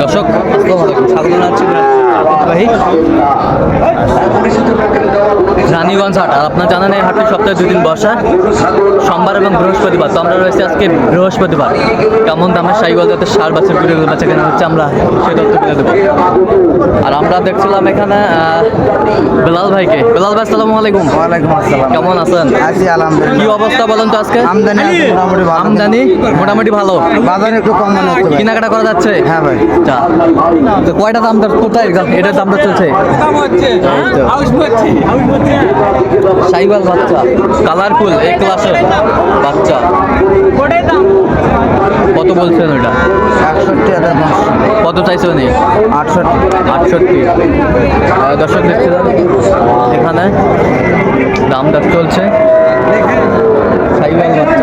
দর্শক রানীগঞ্জ হাট আর আপনার জানেন এই হাটটি সপ্তাহে দুই দিন বসা। সোমবার এবং বৃহস্পতিবার তো আমরা রয়েছে আজকে বৃহস্পতিবার। কেমন দামে সাইকেল যাতে সার বাচ্চা ঘুরে বাচ্চা কেনা হচ্ছে আমরা সেই তথ্য তুলে দেবো আর আমরা দেখছিলাম এখানে বেলাল ভাইকে। বেলাল ভাই আসসালামু আলাইকুম। ওয়ালাইকুম আসসালাম। কেমন আছেন? আছি কি অবস্থা বলেন তো আজকে? আমদানি মোটামুটি ভালো। আমদানি মোটামুটি ভালো। বাজার একটু কম মনে হচ্ছে কেনাকাটা করা যাচ্ছে? হ্যাঁ ভাই। আচ্ছা। তো কয়টা দাম দর কোথায়? এটার দামটা চলছে? সাইবাল বাচ্চা কালারফুল এক ক্লাসের বাচ্চা। কত বলছেন ওটা একষট্টি হাজার কত চাইছে উনি? আটষট্টি। আটষট্টি। দর্শক দেখছিলাম এখানে দাম দর চলছে। সাইবাল বাচ্চা।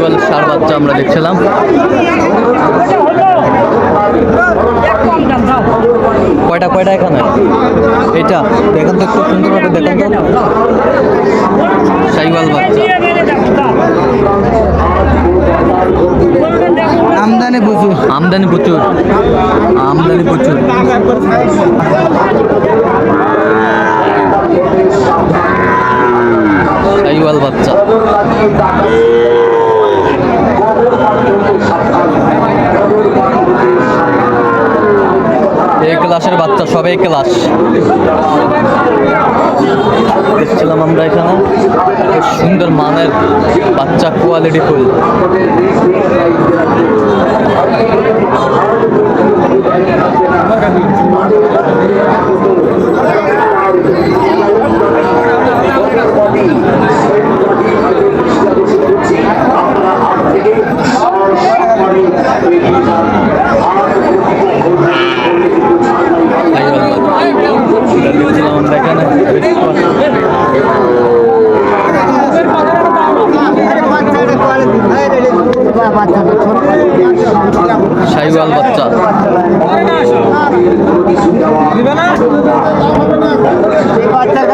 সাইওয়াল সার বাচ্চা আমরা দেখছিলাম। কয়টা কয়টা এখানে? এটা দেখেন তো খুব সুন্দরভাবে দেখেন তো। সাইওয়াল বাচ্চা। আমদানি প্রচুর। আমদানি প্রচুর। আমদানি প্রচুর। সাইওয়াল বাচ্চা। ক্লাসের বাচ্চা সবাই ক্লাস। দেখছিলাম আমরা এখানে সুন্দর মানের বাচ্চা কোয়ালিটি ফুল। সাইওয়াল বাচ্চা। বাচ্চার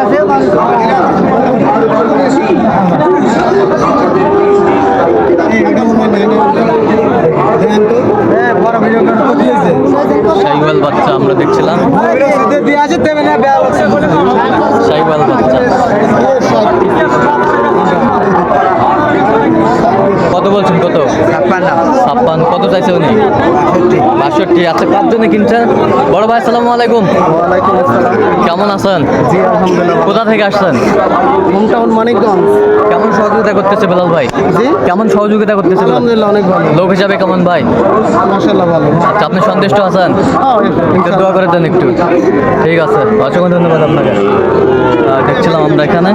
বাচ্চা আমরা দেখছিলাম। বাচ্চা কত বলছেন কত? ছাপ্পান্ন। ছাপ্পান্ন। কত চাইছে উনি? বাষট্টি। আচ্ছা কার জন্য কিনছেন? বড় ভাই আসসালামু আলাইকুম। কেমন আছেন? জি আলহামদুলিল্লাহ। কোথা থেকে আসছেন? হোমটাউন মানিকগঞ্জ। কেমন সহযোগিতা করতেছে বেলাল ভাই? জি? কেমন সহযোগিতা করতেছে আলহামদুলিল্লাহ অনেক ভালো। লোক হিসাবে কেমন ভাই? মাশাআল্লাহ ভালো। আচ্ছা আপনি সন্তুষ্ট আছেন? দোয়া করে দেন একটু। ঠিক আছে অসংখ্য ধন্যবাদ আপনাকে। দেখছিলাম আমরা এখানে।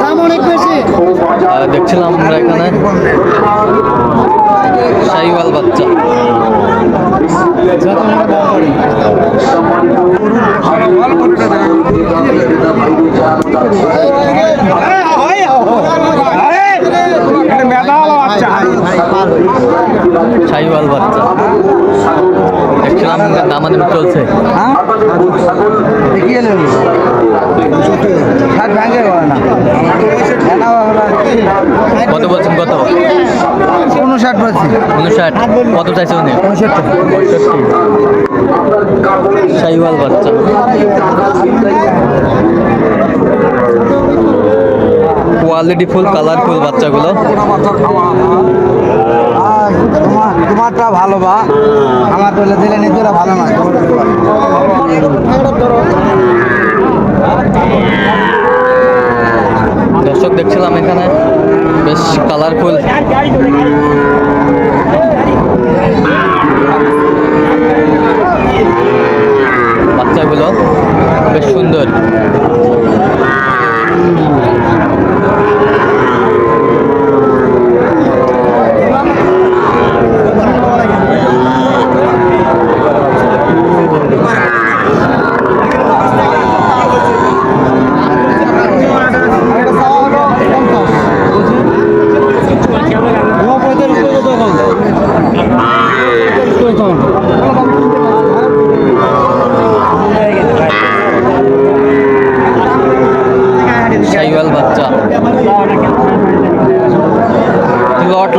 দাম অনেক বেশি। দেখছিলাম আমরা এখানে। সাইওয়াল বাচ্চা। সাইওয়াল বাচ্চা। দামাদামি চলছে। কত বলছেন কত? উনষাট। পাচ্ছি উনষাট কত চাইছে উনি? পঁয়ষট্টি সাইওয়াল বাচ্চা। কোয়ালিটি ফুল কালারফুল বাচ্চাগুলো। তোমারটা ভালো বা? আমার বলে দিলে নিজেরা ভালো নয়। দর্শক দেখছিলাম এখানে, বেশ কালারফুল বাচ্চাগুলো, বেশ সুন্দর।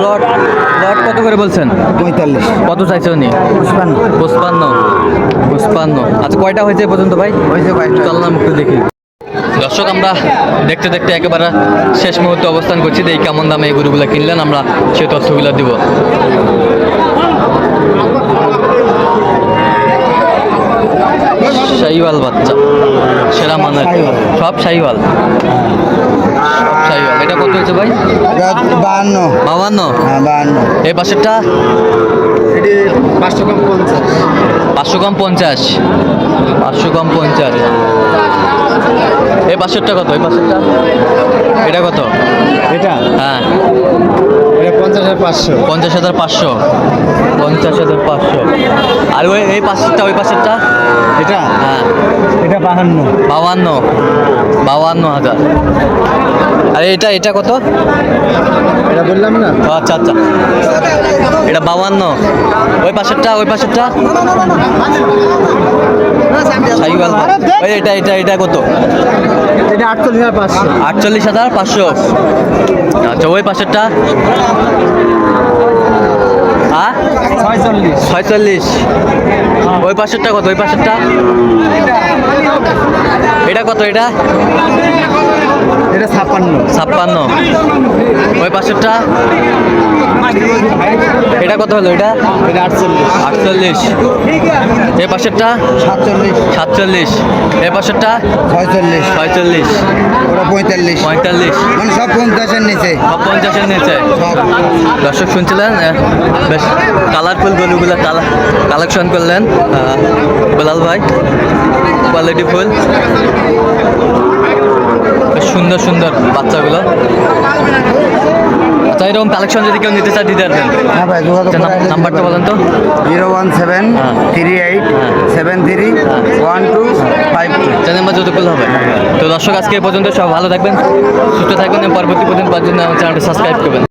লট লট লট কত করে বলছেন? পঁয়তাল্লিশ। কত চাইছে উনি? পুষ্পান্ন পুষ্পান্ন পুষ্পান্ন আচ্ছা কয়টা হয়েছে পর্যন্ত ভাই? হয়েছে কয়েকটা চল না একটু দেখি। দর্শক আমরা দেখতে দেখতে একেবারে শেষ মুহূর্তে অবস্থান করছি। এই কেমন দামে এই গরুগুলো কিনলেন আমরা সেই তথ্যগুলো দিব। শাহিওয়াল বাচ্চা। সেরা মানের। সব শাহিওয়াল সব শাহিওয়াল এটা কত হয়েছে ভাই? বাহান্ন। বাবান্ন হ্যাঁ বাহান্ন। এই পাশেরটা? পাঁচশো কম পঞ্চাশ। পাঁচশো কম পঞ্চাশ। পাঁচশো কম পঞ্চাশ। এই পাশেরটা কত? এই পাশেরটা? এটা কত? এটা? পাঁচশো। পঞ্চাশ হাজার পাঁচশো। পঞ্চাশ হাজার পাঁচশো। আর ওই এই পাশেরটা ওই পাশেরটা এটা? হ্যাঁ। এটা বাহান্ন। বাউান্ন বাউান্ন হাজার। আর এটা এটা কত? এটা বললাম না। আচ্ছা আচ্ছা। এটা বাউান্ন ওই পাশেরটা ওই পাশেরটা সাইওয়াল ওই এটা এটা এটা কত? এটা আটচল্লিশ হাজার পাঁচশো। আটচল্লিশ হাজার পাঁচশো। আচ্ছা ওই পাশেরটা হ্যাঁ ছয়চল্লিশ। ওই পাশেরটা কত? ওই পাশেরটা? এটা কত এটা? এটা ছাপ্পান্ন। ছাপ্পান্ন। ওই পাশেরটা? এটা কত হলো এটা? আটচল্লিশ। আটচল্লিশ এই পাশেরটা? সাতচল্লিশ। সাতচল্লিশ। এই পাশেরটা? ছয়চল্লিশ। ছয়চল্লিশ। ওটা পঁয়তাল্লিশ। পঁয়তাল্লিশ। মানে সব পঞ্চাশের নিচে। সব পঞ্চাশের নিচে। দর্শক শুনছিলেন? বেশ কালারফুল গরুগুলো কালেকশন করলেন বেলাল ভাই। Quality full. বেশ সুন্দর সুন্দর বাচ্চাগুলো। তো এরকম কালেকশন যদি কেউ নিতে চায় দিতে পারবেন। হ্যাঁ ভাই যোগাযোগ আচ্ছা, নাম্বারটা বলেন তো। জিরো ওয়ান সেভেন হ্যাঁ। থ্রি এইট হ্যাঁ। Seven three one two five two. চার নাম্বার যতগুলো হবে। তো দর্শক আজকে এই পর্যন্ত সব ভালো থাকবেন সুস্থ থাকবেন পরবর্তী পর্যন্ত পাওয়ার জন্য আমার চ্যানেলটা সাবস্ক্রাইব করবেন।